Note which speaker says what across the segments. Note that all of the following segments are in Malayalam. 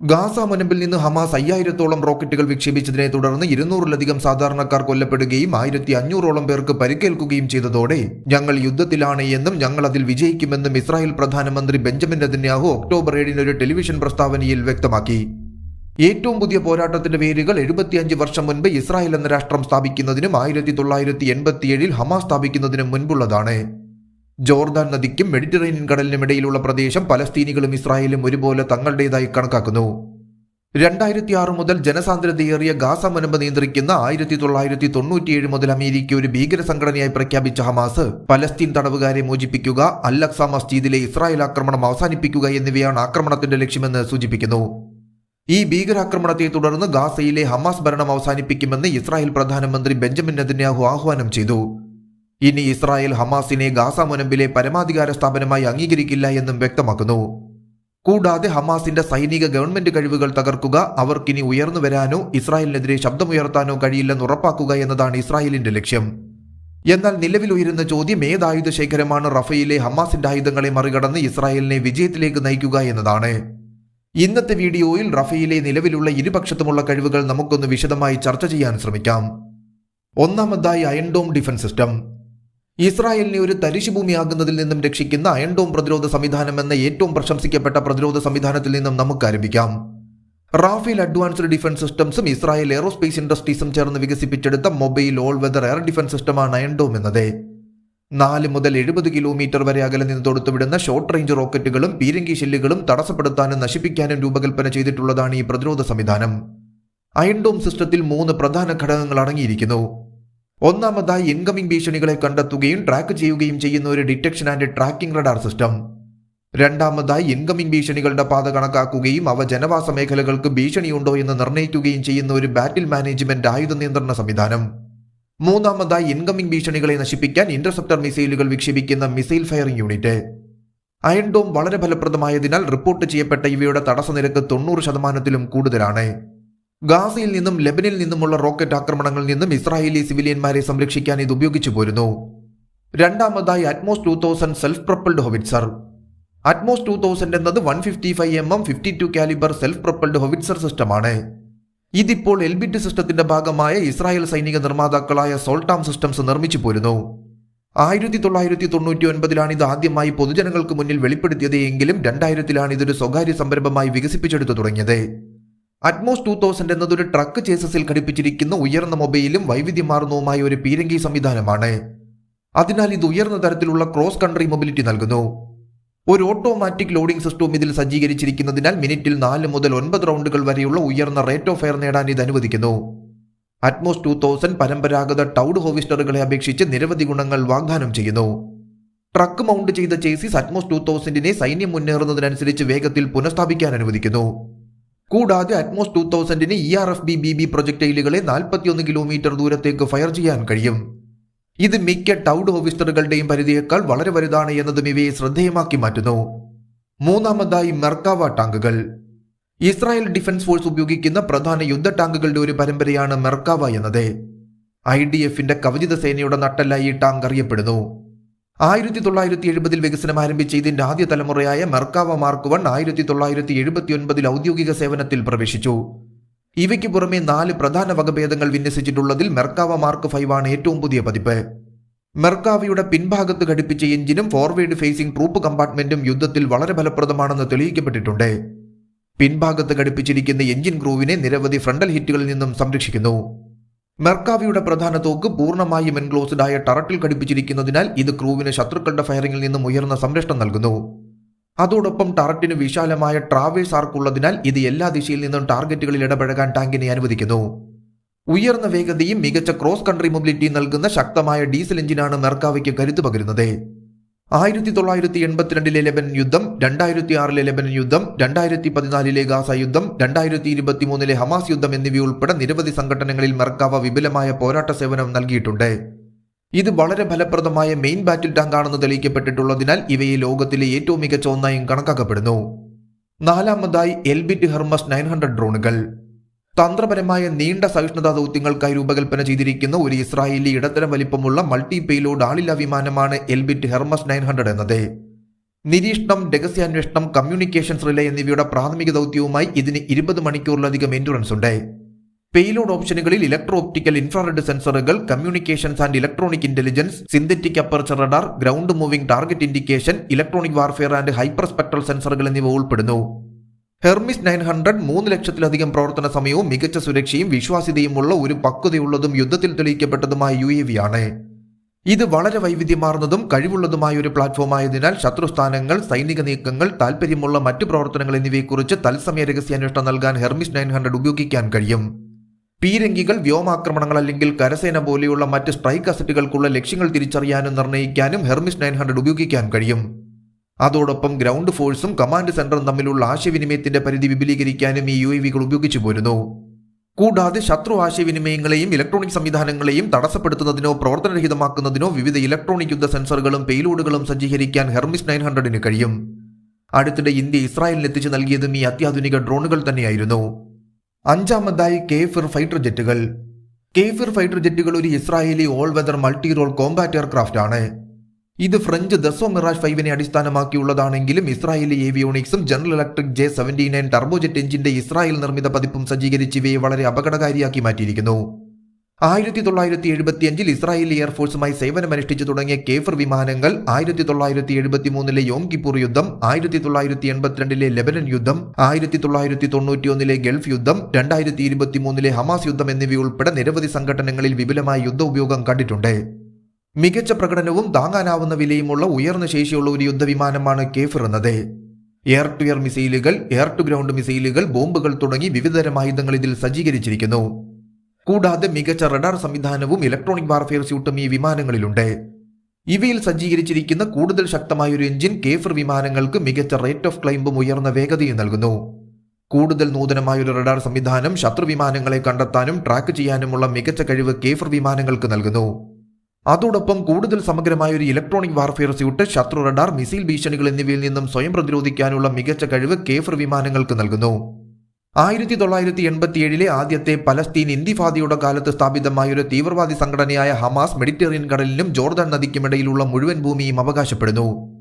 Speaker 1: ഗാസ മുനമ്പിൽ നിന്ന് ഹമാസ് അയ്യായിരത്തോളം റോക്കറ്റുകൾ വിക്ഷേപിച്ചതിനെ തുടർന്ന് ഇരുന്നൂറിലധികം സാധാരണക്കാർ കൊല്ലപ്പെടുകയും ആയിരത്തി അഞ്ഞൂറോളം പേർക്ക് പരിക്കേൽക്കുകയും ചെയ്തതോടെ ഞങ്ങൾ യുദ്ധത്തിലാണ് എന്നും ഞങ്ങൾ അതിൽ വിജയിക്കുമെന്നും ഇസ്രായേൽ പ്രധാനമന്ത്രി ബെഞ്ചമിൻ നെതന്യാഹു ഒക്ടോബർ ഏഴിന് ഒരു ടെലിവിഷൻ പ്രസ്താവനയിൽ വ്യക്തമാക്കി. ഏറ്റവും പുതിയ പോരാട്ടത്തിന്റെ വേരുകൾ എഴുപത്തിയഞ്ച് വർഷം മുൻപ് ഇസ്രായേൽ എന്ന രാഷ്ട്രം സ്ഥാപിക്കുന്നതിനും ആയിരത്തി തൊള്ളായിരത്തി എൺപത്തിയേഴിൽ ഹമാസ് സ്ഥാപിക്കുന്നതിനും മുൻപുള്ളതാണ്. ജോർദാൻ നദിക്കും മെഡിറ്ററേനിയൻ കടലിനും ഇടയിലുള്ള പ്രദേശം പലസ്തീനികളും ഇസ്രായേലും ഒരുപോലെ തങ്ങളുടേതായി കണക്കാക്കുന്നു. രണ്ടായിരത്തി ആറ് മുതൽ ജനസാന്ദ്രതയേറിയ ഗാസ മുനമ്പ് നിയന്ത്രിക്കുന്ന ആയിരത്തി തൊള്ളായിരത്തി തൊണ്ണൂറ്റിയേഴ് മുതൽ അമേരിക്ക ഒരു ഭീകര സംഘടനയായി പ്രഖ്യാപിച്ച ഹമാസ് പലസ്തീൻ തടവുകാരെ മോചിപ്പിക്കുക അല്ലക്സ മസ്ജിദിലെ ഇസ്രായേൽ ആക്രമണം അവസാനിപ്പിക്കുക എന്നിവയാണ് ആക്രമണത്തിന്റെ ലക്ഷ്യമെന്ന് സൂചിപ്പിക്കുന്നു. ഈ ഭീകരാക്രമണത്തെ തുടർന്ന് ഗാസയിലെ ഹമാസ് ഭരണം അവസാനിപ്പിക്കുമെന്ന് ഇസ്രായേൽ പ്രധാനമന്ത്രി ബെഞ്ചമിൻ നെതന്യാഹു ആഹ്വാനം ചെയ്തു. ഇനി ഇസ്രായേൽ ഹമാസിനെ ഗാസ മുനമ്പിലെ പരമാധികാര സ്ഥാപനമായി അംഗീകരിക്കില്ല എന്നും വ്യക്തമാക്കുന്നു. കൂടാതെ ഹമാസിന്റെ സൈനിക ഗവൺമെന്റ് കഴിവുകൾ തകർക്കുക അവർക്കിനി ഉയർന്നു വരാനോ ഇസ്രായേലിനെതിരെ ശബ്ദമുയർത്താനോ കഴിയില്ലെന്ന് ഉറപ്പാക്കുക എന്നതാണ് ഇസ്രായേലിന്റെ ലക്ഷ്യം. എന്നാൽ നിലവിൽ ഉയരുന്ന ചോദ്യം ഏത് ആയുധ ശേഖരമാണ് റഫയിലെ ഹമാസിന്റെ ആയുധങ്ങളെ മറികടന്ന് ഇസ്രായേലിനെ വിജയത്തിലേക്ക് നയിക്കുക എന്നതാണ്. ഇന്നത്തെ വീഡിയോയിൽ റഫയിലെ നിലവിലുള്ള ഇരുപക്ഷത്തുമുള്ള കഴിവുകൾ നമുക്കൊന്ന് വിശദമായി ചർച്ച ചെയ്യാൻ ശ്രമിക്കാം. ഒന്നാമതായി അയൺഡോം ഡിഫൻസ് സിസ്റ്റം. ഇസ്രായേലിനെ ഒരു തരിശുഭൂമിയാകുന്നതിൽ നിന്നും രക്ഷിക്കുന്ന അയൺഡോം പ്രതിരോധ സംവിധാനം എന്ന ഏറ്റവും പ്രശംസിക്കപ്പെട്ട പ്രതിരോധ സംവിധാനത്തിൽ നിന്നും നമുക്ക് ആരംഭിക്കാം. റാഫേൽ അഡ്വാൻസ്ഡ് ഡിഫൻസ് സിസ്റ്റംസും ഇസ്രായേൽ എയറോസ്പേസ് ഇൻഡസ്ട്രീസും ചേർന്ന് വികസിപ്പിച്ചെടുത്ത mobile all weather air defence സിസ്റ്റമാണ് അയൺഡോം എന്നത്. നാല് മുതൽ എഴുപത് കിലോമീറ്റർ വരെ അകലെ നിന്ന് തൊടുത്തുവിടുന്ന ഷോർട്ട് റേഞ്ച് റോക്കറ്റുകളും പീരങ്കി ഷെല്ലുകളും തടസ്സപ്പെടുത്താനും നശിപ്പിക്കാനും രൂപകൽപ്പന ചെയ്തിട്ടുള്ളതാണ് ഈ പ്രതിരോധ സംവിധാനം. അയൺഡോം സിസ്റ്റത്തിൽ മൂന്ന് പ്രധാന ഘടകങ്ങൾ അടങ്ങിയിരിക്കുന്നു. ഒന്നാമതായി ഇൻകമിംഗ് ഭീഷണികളെ കണ്ടെത്തുകയും ട്രാക്ക് ചെയ്യുകയും ചെയ്യുന്ന ഒരു detection and tracking radar system രണ്ടാമതായി ഇൻകമിംഗ് ഭീഷണികളുടെ പാത കണക്കാക്കുകയും അവ ജനവാസ മേഖലകൾക്ക് ഭീഷണിയുണ്ടോ എന്ന് നിർണയിക്കുകയും ചെയ്യുന്ന ഒരു ബാറ്റിൽ മാനേജ്മെന്റ് ആയുധ നിയന്ത്രണ സംവിധാനം. മൂന്നാമതായി ഇൻകമിംഗ് ഭീഷണികളെ നശിപ്പിക്കാൻ ഇന്റർസെപ്റ്റർ മിസൈലുകൾ വിക്ഷേപിക്കുന്ന missile firing unit Iron Dome വളരെ ഫലപ്രദമായതിനാൽ റിപ്പോർട്ട് ചെയ്യപ്പെട്ട ഇവയുടെ തടസ്സ നിരക്ക് തൊണ്ണൂറ് ശതമാനത്തിലും കൂടുതലാണ്. ഗാസയിൽ നിന്നും ലെബനിൽ നിന്നുമുള്ള റോക്കറ്റ് ആക്രമണങ്ങളിൽ നിന്നും ഇസ്രായേലി സിവിലിയന്മാരെ സംരക്ഷിക്കാൻ ഇത് ഉപയോഗിച്ചു പോരുന്നു. രണ്ടാമതായി ATMOS two thousand self propelled howitzer ATMOS two thousand എന്നത് one fifty five M M fifty two calibre self propelled howitzer സിസ്റ്റമാണ് ഇതിപ്പോൾ എൽബിറ്റ് സിസ്റ്റത്തിന്റെ ഭാഗമായ ഇസ്രായേൽ സൈനിക നിർമ്മാതാക്കളായ സോൾട്ടാം സിസ്റ്റംസ് നിർമ്മിച്ചു പോരുന്നു. ആയിരത്തി തൊള്ളായിരത്തി തൊണ്ണൂറ്റി ഒൻപതിലാണ് ഇത് ആദ്യമായി പൊതുജനങ്ങൾക്ക് മുന്നിൽ വെളിപ്പെടുത്തിയത് എങ്കിലും രണ്ടായിരത്തിലാണ് ഇതൊരു സ്വകാര്യ സംരംഭമായി വികസിപ്പിച്ചെടുത്തു തുടങ്ങിയത്. അറ്റ്മോസ് ടൂ തൗസൻഡ് ഒരു ട്രക്ക് ചേസസിൽ ഘടിപ്പിച്ചിരിക്കുന്ന ഉയർന്ന മൊബൈലും വൈവിധ്യമാർന്നവുമായ ഒരു പീരങ്കി സംവിധാനമാണ്. അതിനാൽ ഇത് ഉയർന്ന തരത്തിലുള്ള ക്രോസ് കൺട്രി മൊബിലിറ്റി നൽകുന്നു. ഒരു ഓട്ടോമാറ്റിക് ലോഡിംഗ് സിസ്റ്റവും ഇതിൽ സജ്ജീകരിച്ചിരിക്കുന്നതിനാൽ മിനിറ്റിൽ നാല് മുതൽ ഒൻപത് റൗണ്ടുകൾ വരെയുള്ള ഉയർന്ന റേറ്റ് ഓഫ് ഫയർ നേടാൻ ഇത് അനുവദിക്കുന്നു. അറ്റ്മോസ് ടൂ തൗസൻഡ് പരമ്പരാഗത ടൗഡ് ഹോവിസ്റ്ററുകളെ അപേക്ഷിച്ച് നിരവധി ഗുണങ്ങൾ വാഗ്ദാനം ചെയ്യുന്നു. ട്രക്ക് മൗണ്ട് ചെയ്ത ചേസിസ് അറ്റ്മോസ് ടൂ തൗസൻഡിനെ സൈന്യം മുന്നേറുന്നതിനനുസരിച്ച് വേഗത്തിൽ പുനഃസ്ഥാപിക്കാൻ അനുവദിക്കുന്നു. കൂടാതെ Atmos two തൗസൻഡിന് E R F B B B പ്രൊജക്ടൈലുകളെ നാൽപ്പത്തിയൊന്ന് കിലോമീറ്റർ ദൂരത്തേക്ക് ഫയർ ചെയ്യാൻ കഴിയും. ഇത് മിക്ക ടൗഡ് ഓഫീസറുകളുടെയും പരിധിയേക്കാൾ വളരെ വലുതാണ് എന്നതും ഇവയെ ശ്രദ്ധേയമാക്കി മാറ്റുന്നു. മൂന്നാമതായി മെർക്കാവ ടാങ്കുകൾ. ഇസ്രായേൽ ഡിഫൻസ് ഫോഴ്സ് ഉപയോഗിക്കുന്ന പ്രധാന യുദ്ധ ടാങ്കുകളുടെ ഒരു പരമ്പരയാണ് മെർക്കാവ എന്നത്. ഐ ഡി എഫിന്റെ കവചിത സേനയുടെ നട്ടല്ല ഈ ടാങ്ക് അറിയപ്പെടുന്നു. ആയിരത്തി തൊള്ളായിരത്തി എഴുപതിൽ വികസനം ആരംഭിച്ച ഇതിന്റെ ആദ്യ തലമുറയായ മെർക്കാവ മാർക്ക് വൺ ആയിരത്തി തൊള്ളായിരത്തി എഴുപത്തി ഒൻപതിൽ ഔദ്യോഗിക സേവനത്തിൽ പ്രവേശിച്ചു. ഇവയ്ക്ക് പുറമെ നാല് പ്രധാന വകഭേദങ്ങൾ വിന്യസിച്ചിട്ടുള്ളതിൽ മെർക്കാവ മാർക്ക് ഫൈവ് ആണ് ഏറ്റവും പുതിയ പതിപ്പ്. മെർക്കാവയുടെ പിൻഭാഗത്ത് ഘടിപ്പിച്ച എഞ്ചിനും ഫോർവേഡ് ഫേസിംഗ് ട്രൂപ്പ് കമ്പാർട്ട്മെന്റും യുദ്ധത്തിൽ വളരെ ഫലപ്രദമാണെന്ന് തെളിയിക്കപ്പെട്ടിട്ടുണ്ട്. പിൻഭാഗത്ത് ഘടിപ്പിച്ചിരിക്കുന്ന എഞ്ചിൻ ക്രൂവിനെ നിരവധി ഫ്രണ്ടൽ ഹിറ്റുകളിൽ നിന്നും സംരക്ഷിക്കുന്നു. മെർക്കാവിയുടെ പ്രധാന തോക്ക് പൂർണമായും എൻക്ലോസ്ഡ് ആയ ടറട്ടിൽ ഘടിപ്പിച്ചിരിക്കുന്നതിനാൽ ഇത് ക്രൂവിന് ശത്രുക്കളുടെ ഫയറിംഗിൽ നിന്നും ഉയർന്ന സംരക്ഷണം നൽകുന്നു. അതോടൊപ്പം ടററ്റിന് വിശാലമായ ട്രാവേഴ്സ് ആർക്കുള്ളതിനാൽ ഇത് എല്ലാ ദിശയിൽ നിന്നും ടാർഗറ്റുകളിൽ ഇടപഴകാൻ ടാങ്കിനെ അനുവദിക്കുന്നു. ഉയർന്ന വേഗതയും മികച്ച ക്രോസ് കൺട്രി മൊബിലിറ്റിയും നൽകുന്ന ശക്തമായ ഡീസൽ എഞ്ചിനാണ് മെർക്കാവയ്ക്ക് കരുത്തു പകരുന്നത്. ആയിരത്തി തൊള്ളായിരത്തി എൺപത്തിരണ്ടിലെ ലെബനൻ യുദ്ധം രണ്ടായിരത്തി ആറിലെ ലെബനൻ യുദ്ധം രണ്ടായിരത്തി പതിനാലിലെ ഗാസ യുദ്ധം രണ്ടായിരത്തി ഇരുപത്തിമൂന്നിലെ ഹമാസ് യുദ്ധം എന്നിവയുൾപ്പെടെ നിരവധി സംഘടനകളിൽ മെർക്കാവ വിപുലമായ പോരാട്ട സേവനം നൽകിയിട്ടുണ്ട്. ഇത് വളരെ ഫലപ്രദമായ മെയിൻ ബാറ്റിൽ ടാങ്കാണെന്ന് തെളിയിക്കപ്പെട്ടിട്ടുള്ളതിനാൽ ഇവയെ ലോകത്തിലെ ഏറ്റവും മികച്ച ഒന്നായും കണക്കാക്കപ്പെടുന്നു. നാലാമതായി എൽബിറ്റ് ഹെർമസ് നയൻ ഹൺഡ്രഡ് ഡ്രോണുകൾ. തന്ത്രപരമായ നീണ്ട സഹിഷ്ണുതാ ദൗത്യങ്ങൾക്കായി രൂപകൽപ്പന ചെയ്തിരിക്കുന്ന ഒരു ഇസ്രായേലി ഇടത്തരം വലിപ്പമുള്ള മൾട്ടി പേലോഡ് ആളില്ല വിമാനമാണ് എൽബിറ്റ് ഹെർമസ് നയൻ ഹൺഡ്രഡ് എന്നത്. നിരീക്ഷണം രഹസ്യാന്വേഷണം കമ്മ്യൂണിക്കേഷൻസ് റിലേ എന്നിവയുടെ പ്രാഥമിക ദൗത്യവുമായി ഇതിന് ഇരുപത് മണിക്കൂറിലധികം എൻഡുറൻസ് ഉണ്ട്. പേലോഡ് ഓപ്ഷനുകളിൽ ഇലക്ട്രോ ഓപ്റ്റിക്കൽ ഇൻഫ്രാറെഡ് സെൻസറുകൾ communications and electronic intelligence synthetic aperture radar ground moving target indication electronic warfare and hyper spectral സെൻസറുകൾ എന്നിവ ഉൾപ്പെടുന്നു. ഹെർമിസ് നയൻ ഹൺഡ്രഡ് മൂന്ന് ലക്ഷത്തിലധികം പ്രവർത്തന സമയവും മികച്ച സുരക്ഷയും വിശ്വാസ്യതയുമുള്ള ഒരു പക്വതയുള്ളതും യുദ്ധത്തിൽ തെളിയിക്കപ്പെട്ടതുമായ യു എ വി ആണ് ഇത് വളരെ വൈവിധ്യമാർന്നതും കഴിവുള്ളതുമായ ഒരു പ്ലാറ്റ്ഫോം ആയതിനാൽ ശത്രുസ്ഥാനങ്ങൾ സൈനിക നീക്കങ്ങൾ താൽപ്പര്യമുള്ള മറ്റു പ്രവർത്തനങ്ങൾ എന്നിവയെക്കുറിച്ച് തത്സമയ രഹസ്യാന്വേഷണം നൽകാൻ ഹെർമിസ് നയൻ ഹൺഡ്രഡ് ഉപയോഗിക്കാൻ കഴിയും. പീരങ്കികൾ വ്യോമാക്രമണങ്ങൾ അല്ലെങ്കിൽ കരസേന പോലെയുള്ള മറ്റ് സ്ട്രൈക്ക് അസറ്റുകൾക്കുള്ള ലക്ഷ്യങ്ങൾ തിരിച്ചറിയാനും നിർണയിക്കാനും ഹെർമിസ് നയൻ ഹൺഡ്രഡ് ഉപയോഗിക്കാൻ കഴിയും. അതോടൊപ്പം ഗ്രൗണ്ട് ഫോഴ്സും കമാൻഡ് സെന്ററും തമ്മിലുള്ള ആശയവിനിമയത്തിന്റെ പരിധി വിപുലീകരിക്കാനും ഈ യു എ വികൾ ഉപയോഗിച്ചു പോരുന്നു. കൂടാതെ ശത്രു ആശയവിനിമയങ്ങളെയും ഇലക്ട്രോണിക് സംവിധാനങ്ങളെയും തടസ്സപ്പെടുത്തുന്നതിനോ പ്രവർത്തനരഹിതമാക്കുന്നതിനോ വിവിധ ഇലക്ട്രോണിക് യുദ്ധ സെൻസറുകളും പെയിലോഡുകളും സജ്ജീകരിക്കാൻ ഹെർമിസ് നയൻ ഹൺഡ്രഡിന് കഴിയും. അടുത്തിടെ ഇന്ത്യ ഇസ്രായേലിന് എത്തിച്ചു നൽകിയതും ഈ അത്യാധുനിക ഡ്രോണുകൾ തന്നെയായിരുന്നു. അഞ്ചാമതായി കേഫിർ ഫൈറ്റർ ജെറ്റുകൾ. കേഫിർ ഫൈറ്റർ ജെറ്റുകൾ ഒരു Israeli all weather multi role combat aircraft ആണ് ഇത് ഫ്രഞ്ച് ദസോ മിറാഷ് ഫൈവിനെ അടിസ്ഥാനമാക്കിയുള്ളതാണെങ്കിലും Israeli ഏവിയോണിക്സും General Electric J seventy nine turbojet എഞ്ചിന്റെ ഇസ്രായേൽ നിർമ്മിത പതിപ്പും സജ്ജീകരിച്ച് ഇവയെ വളരെ അപകടകാരിയാക്കി മാറ്റിയിരിക്കുന്നു. ആയിരത്തി തൊള്ളായിരത്തി എഴുപത്തിയഞ്ചിൽ ഇസ്രായേലി എയർഫോഴ്സുമായി സേവനമനുഷ്ഠിച്ചു തുടങ്ങിയ കേഫർ വിമാനങ്ങൾ ആയിരത്തി തൊള്ളായിരത്തി എഴുപത്തി മൂന്നിലെ യോം കിപ്പൂർ യുദ്ധം ആയിരത്തി തൊള്ളായിരത്തി എൺപത്തിരണ്ടിലെ ലെബനൻ യുദ്ധം ആയിരത്തി തൊള്ളായിരത്തി തൊണ്ണൂറ്റിയൊന്നിലെ ഗൾഫ് യുദ്ധം രണ്ടായിരത്തി ഇരുപത്തി മൂന്നിലെ ഹമാസ് യുദ്ധം എന്നിവയുൾപ്പെടെ നിരവധി സംഘടനകളിൽ വിപുലമായ യുദ്ധ ഉപയോഗം കണ്ടിട്ടുണ്ട്. മികച്ച പ്രകടനവും താങ്ങാനാവുന്ന വിലയുമുള്ള ഉയർന്ന ശേഷിയുള്ള ഒരു യുദ്ധവിമാനമാണ് കേഫർ എന്നത് എയർ ടു എയർ മിസൈലുകൾ എയർ ടു ഗ്രൗണ്ട് മിസൈലുകൾ ബോംബുകൾ തുടങ്ങി വിവിധതരം ആയുധങ്ങൾ ഇതിൽ സജ്ജീകരിച്ചിരിക്കുന്നു. കൂടാതെ മികച്ച റഡാർ സംവിധാനവും ഇലക്ട്രോണിക് വാർഫെയർ സ്യൂട്ടും ഈ വിമാനങ്ങളിലുണ്ട്. ഇവയിൽ സജ്ജീകരിച്ചിരിക്കുന്ന കൂടുതൽ ശക്തമായ ഒരു എഞ്ചിൻ കേഫർ വിമാനങ്ങൾക്ക് മികച്ച റേറ്റ് ഓഫ് ക്ലൈംബും ഉയർന്ന വേഗതയും നൽകുന്നു. കൂടുതൽ നൂതനമായ ഒരു റഡാർ സംവിധാനം ശത്രു വിമാനങ്ങളെ കണ്ടെത്താനും ട്രാക്ക് ചെയ്യാനുമുള്ള മികച്ച കഴിവ് കേഫർ വിമാനങ്ങൾക്ക് നൽകുന്നു. അതോടൊപ്പം കൂടുതൽ സമഗ്രമായ ഒരു ഇലക്ട്രോണിക് വാർഫെയർ സ്യൂട്ട് ശത്രു റഡാർ മിസൈൽ ഭീഷണികൾ എന്നിവയിൽ നിന്നും സ്വയം പ്രതിരോധിക്കാനുള്ള മികച്ച കഴിവ് കേഫർ വിമാനങ്ങൾക്ക് നൽകുന്നു. ആയിരത്തി തൊള്ളായിരത്തി എൺപത്തിയേഴിലെ ആദ്യത്തെ പലസ്തീൻ ഇന്തിഫാദിയുടെ കാലത്ത് സ്ഥാപിതമായ ഒരു തീവ്രവാദി സംഘടനയായ ഹമാസ് മെഡിറ്ററേനിയൻ കടലിനും ജോർദാൻ നദിക്കുമിടയിലുള്ള മുഴുവൻ ഭൂമിയും അവകാശപ്പെടുന്നു.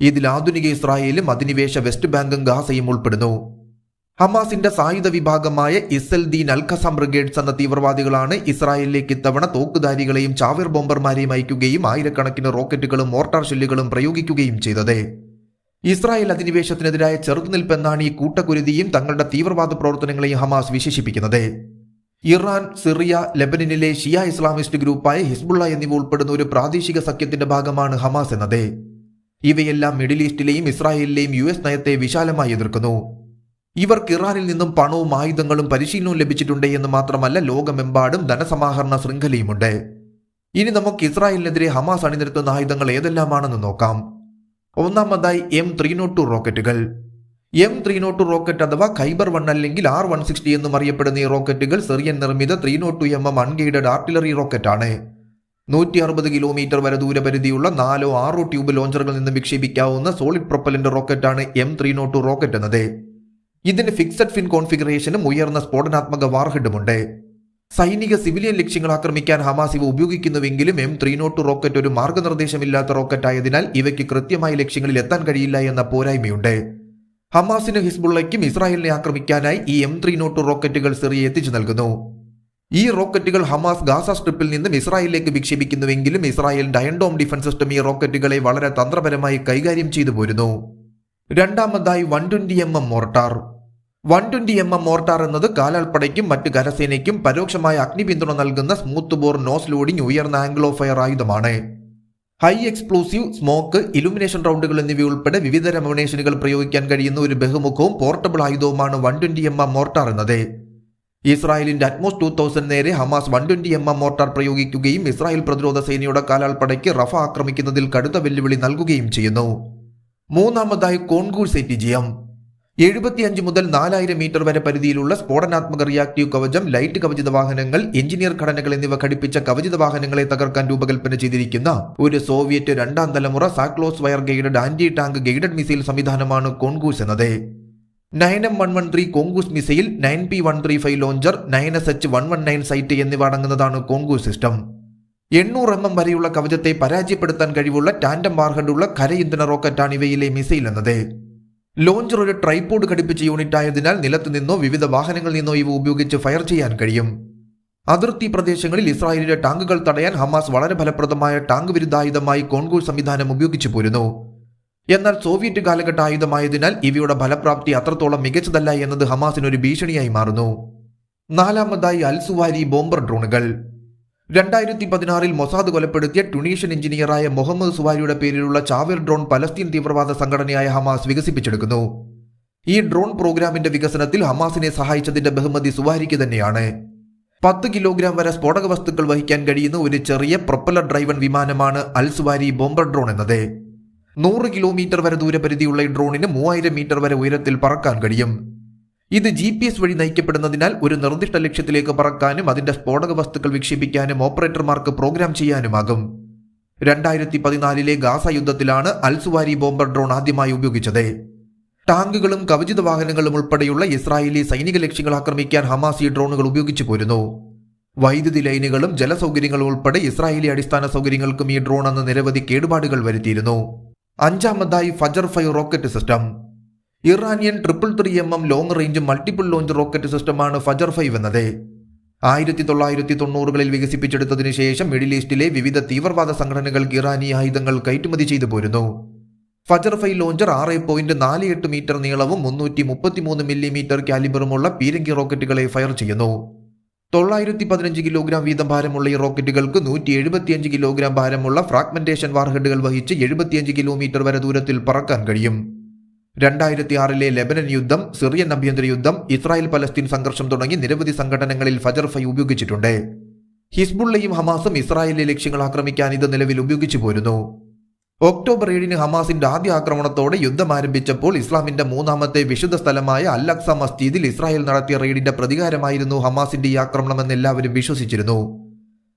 Speaker 1: ഇതിൽ ആധുനിക ഇസ്രായേലും അധിനിവേശ വെസ്റ്റ് ബാങ്കും ഗാസയും ഉൾപ്പെടുന്നു. ഹമാസിന്റെ സായുധ വിഭാഗമായ ഇസൽ ദീൻ അൽഖസം ബ്രിഗേഡ്സ് എന്ന തീവ്രവാദികളാണ് ഇസ്രായേലിലേക്ക് ഇത്തവണ തോക്കുധാരികളെയും ചാവേർ ബോംബർമാരെയും അയക്കുകയും ആയിരക്കണക്കിന് റോക്കറ്റുകളും മോർട്ടാർ ഷെല്ലുകളും പ്രയോഗിക്കുകയും ചെയ്തത്. ഇസ്രായേൽ അധിനിവേശത്തിനെതിരായ ചെറുത്തുനിൽപ്പെന്നാണ് ഈ കൂട്ടക്കുരുതിയും തങ്ങളുടെ തീവ്രവാദ പ്രവർത്തനങ്ങളെയും ഹമാസ് വിശേഷിപ്പിക്കുന്നത്. ഇറാൻ സിറിയ ലെബനനിലെ ഷിയ ഇസ്ലാമിസ്റ്റ് ഗ്രൂപ്പായ ഹിസ്ബുള്ള എന്നിവ ഉൾപ്പെടുന്ന ഒരു പ്രാദേശിക സഖ്യത്തിന്റെ ഭാഗമാണ് ഹമാസ് എന്നത്. ഇവയെല്ലാം മിഡിൽ ഈസ്റ്റിലെയും ഇസ്രായേലിലെയും യു നയത്തെ വിശാലമായി എതിർക്കുന്നു. ഇവർക്ക് ഇറാനിൽ നിന്നും പണവും ആയുധങ്ങളും പരിശീലനവും ലഭിച്ചിട്ടുണ്ട് എന്ന് മാത്രമല്ല ലോകമെമ്പാടും ധനസമാഹരണ ശൃംഖലയുമുണ്ട്. ഇനി നമുക്ക് ഇസ്രായേലിനെതിരെ ഹമാസ് അണിനിരത്തുന്ന ആയുധങ്ങൾ ഏതെല്ലാമാണെന്ന് നോക്കാം. ഒന്നാമതായി M three naught two റോക്കറ്റുകൾ. M three naught two rocket അഥവാ ഖൈബർ വൺ അല്ലെങ്കിൽ ആർ വൺ സിക്സ്റ്റി എന്നും അറിയപ്പെടുന്ന ഈ റോക്കറ്റുകൾ സിറിയൻ നിർമ്മിത three naught two M M unguided artillery റോക്കറ്റാണ്. നൂറ്റി അറുപത് കിലോമീറ്റർ വരെ ദൂരപരിധിയുള്ള നാലോ ആറോ ട്യൂബ് ലോഞ്ചറുകളിൽ നിന്ന് വിക്ഷേപിക്കാവുന്ന solid propellant റോക്കറ്റാണ് M three naught two rocket എന്നത്. ഇതിന് ഫിക്സഡ് ഫിൻ കോൺഫിഗറേഷനും ഉയർന്ന സ്ഫോടനാത്മക വാർഹിഡുമുണ്ട് സൈനിക സിവിലിയൻ ലക്ഷ്യങ്ങൾ ആക്രമിക്കാൻ ഹമാസ് ഇവ ഉപയോഗിക്കുന്നുവെങ്കിലും എം ത്രീ നോട്ട് റോക്കറ്റ് ഒരു മാർഗനിർദ്ദേശമില്ലാത്ത റോക്കറ്റ് ആയതിനാൽ ഇവയ്ക്ക് കൃത്യമായ ലക്ഷ്യങ്ങളിൽ എത്താൻ കഴിയില്ല എന്ന പോരായ്മയുണ്ട്. ഹമാസിന് ഹിസ്ബുള്ളയ്ക്കും ഇസ്രായേലിനെ ആക്രമിക്കാനായി ഈ എം ത്രീ നോട്ട് റോക്കറ്റുകൾ സിറിയ എത്തിച്ചു നൽകുന്നു. ഈ റോക്കറ്റുകൾ ഹമാസ് ഗാസ സ്ട്രിപ്പിൽ നിന്നും ഇസ്രായേലിലേക്ക് വിക്ഷേപിക്കുന്നുവെങ്കിലും ഇസ്രായേലിന്റെ അയൺഡോം ഡിഫൻസ് സിസ്റ്റം ഈ റോക്കറ്റുകളെ വളരെ തന്ത്രപരമായി കൈകാര്യം ചെയ്തു പോരുന്നു. രണ്ടാമതായി one twenty M M mortar one twenty M M mortar എന്നത് കാലാൾപ്പടയ്ക്കും മറ്റ് കരസേനയ്ക്കും പരോക്ഷമായ അഗ്നി പിന്തുണ നൽകുന്ന സ്മൂത്ത് ബോർ നോസ് ലോഡിംഗ് ഉയർന്ന ഓഫ് ഫയർ ആയുധമാണ്. ഹൈ എക്സ്പ്ലോസീവ് സ്മോക്ക് ഇലുമിനേഷൻ റൗണ്ടുകൾ എന്നിവയുൾപ്പെടെ വിവിധ രമിനേഷനുകൾ പ്രയോഗിക്കാൻ കഴിയുന്ന ഒരു ബഹുമുഖവും portable ആയുധവുമാണ് one twenty M M mortar എന്നത്. ഇസ്രായേലിന്റെ അറ്റ്മോസ് ടു തൗസൻഡ് നേരെ Hamas one twenty M M mortar പ്രയോഗിക്കുകയും ഇസ്രായേൽ പ്രതിരോധ സേനയുടെ കാലാൾപ്പടയ്ക്ക് റഫ ആക്രമിക്കുന്നതിൽ കടുത്ത വെല്ലുവിളി നൽകുകയും ചെയ്യുന്നു. മൂന്നാമതായി കോൺകൂഴ്സ് എറ്റിജിയം എഴുപത്തിയഞ്ച് മുതൽ നാലായിരം മീറ്റർ വരെ പരിധിയിലുള്ള സ്ഫോടനാത്മക റിയാക്ടീവ് കവചം ലൈറ്റ് കവചിത വാഹനങ്ങൾ എഞ്ചിനീയർ ഘടനകൾ എന്നിവ ഘടിപ്പിച്ച കവചിത വാഹനങ്ങളെ തകർക്കാൻ രൂപകൽപ്പന ചെയ്തിരിക്കുന്ന ഒരു സോവിയറ്റ് രണ്ടാം തലമുറ SACLOS wire guided anti tank guided missile സംവിധാനമാണ് കോൺകൂസ് എന്നത്. Nine M one one three Konkurs missile nine P one three five launcher nine S H one one nine sight എന്നിവ അടങ്ങുന്നതാണ് കോൺകൂസ് സിസ്റ്റം. എണ്ണൂറ് എം എം വരെയുള്ള കവചത്തെ പരാജയപ്പെടുത്താൻ കഴിവുള്ള ടാൻഡം വാർഹഡുള്ള കര ഇന്ധന റോക്കറ്റാണ് ഇവയിലെ മിസൈൽ എന്നത്. ലോഞ്ചർ ഒരു ട്രൈപോഡ് ഘടിപ്പിച്ച യൂണിറ്റ് ആയതിനാൽ നിലത്തു നിന്നോ വിവിധ വാഹനങ്ങളിൽ നിന്നോ ഇവ ഉപയോഗിച്ച് ഫയർ ചെയ്യാൻ കഴിയും. അതിർത്തി പ്രദേശങ്ങളിൽ ഇസ്രായേലിന്റെ ടാങ്കുകൾ തടയാൻ ഹമാസ് വളരെ ഫലപ്രദമായ ടാങ്ക് വിരുദ്ധായുധമായി കോൺഗോൾ സംവിധാനം ഉപയോഗിച്ചു പോരുന്നു. എന്നാൽ സോവിയറ്റ് കാലഘട്ട ആയുധമായതിനാൽ ഇവയുടെ ഫലപ്രാപ്തി അത്രത്തോളം മികച്ചതല്ല എന്നത് ഹമാസിനൊരു ഭീഷണിയായി മാറുന്നു. നാലാമതായി അൽസുവാരി ബോംബർ ഡ്രോണുകൾ. രണ്ടായിരത്തി പതിനാറിൽ മൊസാദ് കൊലപ്പെടുത്തിയ ടുണീഷ്യൻ എഞ്ചിനീയറായ മുഹമ്മദ് സുവാരിയുടെ പേരിലുള്ള ചാവേർ ഡ്രോൺ പലസ്തീൻ തീവ്രവാദ സംഘടനയായ ഹമാസ് വികസിപ്പിച്ചെടുക്കുന്നു. ഈ ഡ്രോൺ പ്രോഗ്രാമിന്റെ വികസനത്തിൽ ഹമാസിനെ സഹായിച്ചതിന്റെ ബഹുമതി സുവാരിക്ക് തന്നെയാണ്. പത്ത് കിലോഗ്രാം വരെ സ്ഫോടക വസ്തുക്കൾ വഹിക്കാൻ കഴിയുന്ന ഒരു ചെറിയ പ്രൊപ്പലർ ഡ്രൈവൺ വിമാനമാണ് അൽ സുവാരി ബോംബർ ഡ്രോൺ എന്നത്. നൂറ് കിലോമീറ്റർ വരെ ദൂരപരിധിയുള്ള ഈ ഡ്രോണിന് മൂവായിരം മീറ്റർ വരെ ഉയരത്തിൽ പറക്കാൻ കഴിയും. ഇത് ജി പി എസ് വഴി നയിക്കപ്പെടുന്നതിനാൽ ഒരു നിർദ്ദിഷ്ട ലക്ഷ്യത്തിലേക്ക് പറക്കാനും അതിന്റെ സ്ഫോടക വസ്തുക്കൾ വിക്ഷേപിക്കാനും ഓപ്പറേറ്റർമാർക്ക് പ്രോഗ്രാം ചെയ്യാനുമാകും. രണ്ടായിരത്തി പതിനാലിലെ ഗാസ യുദ്ധത്തിലാണ് അൽസുവാരി ബോംബർ ഡ്രോൺ ആദ്യമായി ഉപയോഗിച്ചത്. ടാങ്കുകളും കവചിത വാഹനങ്ങളും ഉൾപ്പെടെയുള്ള ഇസ്രായേലി സൈനിക ലക്ഷ്യങ്ങൾ ആക്രമിക്കാൻ ഹമാസ് ഈ ഡ്രോണുകൾ ഉപയോഗിച്ചു പോരുന്നു. വൈദ്യുതി ലൈനുകളും ജലസൗകര്യങ്ങളും ഉൾപ്പെടെ ഇസ്രായേലി അടിസ്ഥാന സൗകര്യങ്ങൾക്കും ഈ ഡ്രോൺ അന്ന് നിരവധി കേടുപാടുകൾ വരുത്തിയിരുന്നു. അഞ്ചാമതായി Fajr five rocket system. Iranian triple three M M long range multiple launch rocket സിസ്റ്റമാണ് ഫജർ ഫൈവ് എന്നത്. ആയിരത്തി തൊള്ളായിരത്തി തൊണ്ണൂറുകളിൽ വികസിപ്പിച്ചെടുത്തതിനു ശേഷം മിഡിൽ ഈസ്റ്റിലെ വിവിധ തീവ്രവാദ സംഘടനകൾക്ക് ഇറാനി ആയുധങ്ങൾ കയറ്റുമതി ചെയ്തു പോരുന്നു. ഫജർ ഫൈവ് ലോഞ്ചർ ആറ് പോയിന്റ് നാല് എട്ട് മീറ്റർ നീളവും മുന്നൂറ്റി മുപ്പത്തിമൂന്ന് മില്ലിമീറ്റർ കാലിബറുമുള്ള പീരങ്കി റോക്കറ്റുകളെ ഫയർ ചെയ്യുന്നു. തൊള്ളായിരത്തി പതിനഞ്ച് കിലോഗ്രാം വീതം ഭാരമുള്ള ഈ റോക്കറ്റുകൾക്ക് നൂറ്റി എഴുപത്തിയഞ്ച് കിലോഗ്രാം ഭാരമുള്ള ഫ്രാഗ്മെന്റേഷൻ വാർഹെഡുകൾ വഹിച്ച് എഴുപത്തിയഞ്ച് കിലോമീറ്റർ വരെ ദൂരത്തിൽ പറക്കാൻ കഴിയും. രണ്ടായിരത്തി ആറിലെ ലെബനൻ യുദ്ധം സിറിയൻ ആഭ്യന്തര യുദ്ധം ഇസ്രായേൽ പലസ്തീൻ സംഘർഷം തുടങ്ങി നിരവധി സംഘടനകളിൽ ഫജർ ഫൈ ഉപയോഗിച്ചിട്ടുണ്ട്. ഹിസ്ബുള്ളയും ഹമാസും ഇസ്രായേലിലെ ലക്ഷ്യങ്ങൾ ആക്രമിക്കാൻ ഇത് നിലവിൽ ഉപയോഗിച്ചു പോരുന്നു. ഒക്ടോബർ ഏഴിന് ഹമാസിന്റെ ആദ്യ ആക്രമണത്തോടെ യുദ്ധം ആരംഭിച്ചപ്പോൾ ഇസ്ലാമിന്റെ മൂന്നാമത്തെ വിശുദ്ധ സ്ഥലമായ അല്ലക്സ മസ്ജിദിൽ ഇസ്രായേൽ നടത്തിയ റെയ്ഡിന്റെ പ്രതികാരമായിരുന്നു ഹമാസിന്റെ ഈ ആക്രമണമെന്ന് എല്ലാവരും വിശ്വസിച്ചിരുന്നു.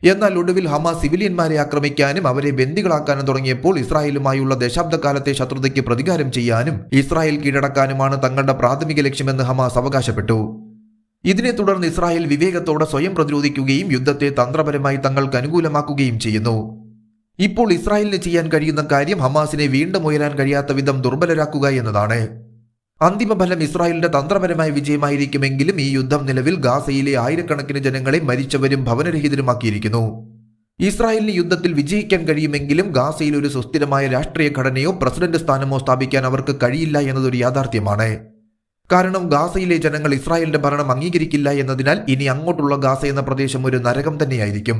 Speaker 1: എന്നാൽ ഒടുവിൽ ഹമാസ് സിവിലിയന്മാരെ ആക്രമിക്കാനും അവരെ ബന്ദികളാക്കാനും തുടങ്ങിയപ്പോൾ ഇസ്രായേലുമായുള്ള ദശാബ്ദകാലത്തെ ശത്രുതയ്ക്ക് പ്രതികാരം ചെയ്യാനും ഇസ്രായേൽ കീഴടക്കാനുമാണ് തങ്ങളുടെ പ്രാഥമിക ലക്ഷ്യമെന്ന് ഹമാസ് അവകാശപ്പെട്ടു. ഇതിനെ തുടർന്ന് ഇസ്രായേൽ വിവേകത്തോടെ സ്വയം പ്രതിരോധിക്കുകയും യുദ്ധത്തെ തന്ത്രപരമായി തങ്ങൾക്ക് അനുകൂലമാക്കുകയും ചെയ്യുന്നു. ഇപ്പോൾ ഇസ്രായേലിന് ചെയ്യാൻ കഴിയുന്ന കാര്യം ഹമാസിനെ വീണ്ടും ഉയരാൻ കഴിയാത്ത വിധം ദുർബലരാക്കുക എന്നതാണ്. അന്തിമഫലം ഇസ്രായേലിന്റെ തന്ത്രപരമായ വിജയമായിരിക്കുമെങ്കിലും ഈ യുദ്ധം നിലവിൽ ഗാസയിലെ ആയിരക്കണക്കിന് ജനങ്ങളെ മരിച്ചവരും ഭവനരഹിതരുമാക്കിയിരിക്കുന്നു. ഇസ്രായേലിന് യുദ്ധത്തിൽ വിജയിക്കാൻ കഴിയുമെങ്കിലും ഗാസയിൽ ഒരു സുസ്ഥിരമായ രാഷ്ട്രീയ ഘടനയോ പ്രസിഡന്റ് സ്ഥാനമോ സ്ഥാപിക്കാൻ അവർക്ക് കഴിയില്ല എന്നതൊരു യാഥാർത്ഥ്യമാണ്. കാരണം ഗാസയിലെ ജനങ്ങൾ ഇസ്രായേലിന്റെ ഭരണം അംഗീകരിക്കില്ല എന്നതിനാൽ ഇനി അങ്ങോട്ടുള്ള ഗാസ എന്ന പ്രദേശം ഒരു നരകം തന്നെയായിരിക്കും.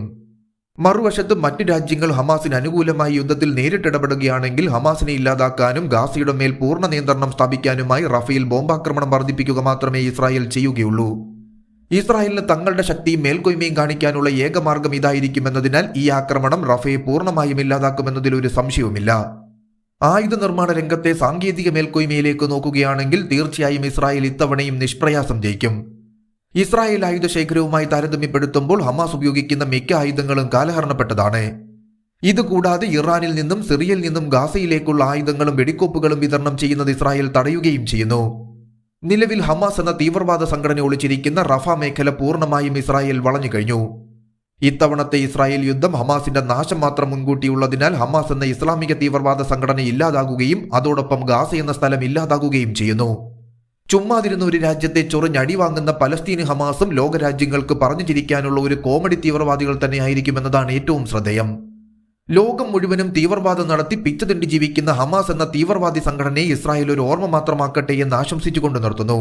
Speaker 1: മറുവശത്ത് മറ്റു രാജ്യങ്ങൾ ഹമാസിന് അനുകൂലമായി യുദ്ധത്തിൽ നേരിട്ടിടപെടുകയാണെങ്കിൽ ഹമാസിനെ ഇല്ലാതാക്കാനും ഗാസയുടെ മേൽ പൂർണ നിയന്ത്രണം സ്ഥാപിക്കാനുമായി റഫേൽ ബോംബാക്രമണം വർദ്ധിപ്പിക്കുക മാത്രമേ ഇസ്രായേൽ ചെയ്യുകയുള്ളൂ. ഇസ്രായേലിന് തങ്ങളുടെ ശക്തിയും മേൽക്കൊയ്മയും കാണിക്കാനുള്ള ഏക മാർഗം ഇതായിരിക്കുമെന്നതിനാൽ ഈ ആക്രമണം റഫയെ പൂർണമായും ഇല്ലാതാക്കുമെന്നതിൽ ഒരു സംശയവുമില്ല. ആയുധ നിർമ്മാണ രംഗത്തെ സാങ്കേതിക മേൽക്കൊയ്മയിലേക്ക് നോക്കുകയാണെങ്കിൽ തീർച്ചയായും ഇസ്രായേൽ ഇത്തവണയും നിഷ്പ്രയാസം ജയിക്കും. ഇസ്രായേൽ ആയുധ ശേഖരവുമായി താരതമ്യപ്പെടുത്തുമ്പോൾ ഹമാസ് ഉപയോഗിക്കുന്ന മിക്ക ആയുധങ്ങളും കാലഹരണപ്പെട്ടതാണ്. ഇതുകൂടാതെ ഇറാനിൽ നിന്നും സിറിയയിൽ നിന്നും ഗാസയിലേക്കുള്ള ആയുധങ്ങളും വെടിക്കോപ്പുകളും വിതരണം ചെയ്യുന്നത് ഇസ്രായേൽ തടയുകയും ചെയ്യുന്നു. നിലവിൽ ഹമാസ് എന്ന തീവ്രവാദ സംഘടന ഒളിച്ചിരിക്കുന്ന റഫ മേഖല പൂർണമായും ഇസ്രായേൽ വളഞ്ഞു കഴിഞ്ഞു. ഇത്തവണത്തെ ഇസ്രായേൽ യുദ്ധം ഹമാസിന്റെ നാശം മാത്രം മുൻകൂട്ടിയുള്ളതിനാൽ ഹമാസ് എന്ന ഇസ്ലാമിക തീവ്രവാദ സംഘടന ഇല്ലാതാകുകയും അതോടൊപ്പം ഗാസ എന്ന സ്ഥലം ഇല്ലാതാകുകയും ചെയ്യുന്നു. ചുമ്മാതിരുന്ന ഒരു രാജ്യത്തെ ചൊറിഞ്ഞടി വാങ്ങുന്ന പലസ്തീന് ഹമാസും ലോകരാജ്യങ്ങൾക്ക് പറഞ്ഞു ചിരിക്കാനുള്ള ഒരു കോമഡി തീവ്രവാദികൾ തന്നെയായിരിക്കുമെന്നതാണ് ഏറ്റവും ശ്രദ്ധേയം. ലോകം മുഴുവനും തീവ്രവാദം നടത്തി പിച്ചതിണ്ടി ജീവിക്കുന്ന ഹമാസ് എന്ന തീവ്രവാദി സംഘടനയെ ഇസ്രായേൽ ഒരു ഓർമ്മ മാത്രമാക്കട്ടെ എന്ന് ആശംസിച്ചുകൊണ്ട് നിർത്തുന്നു.